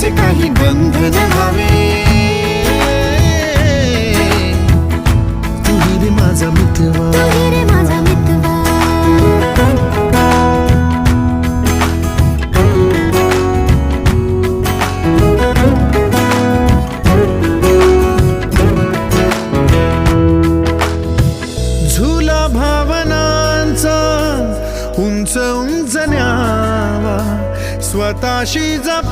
त्याचे काही बंधन व्हावे तुही रे माझा मितवा. तू रे माझा मितवा. झुला भावनांचा उंच उंच न्यावा. स्वतःशी जप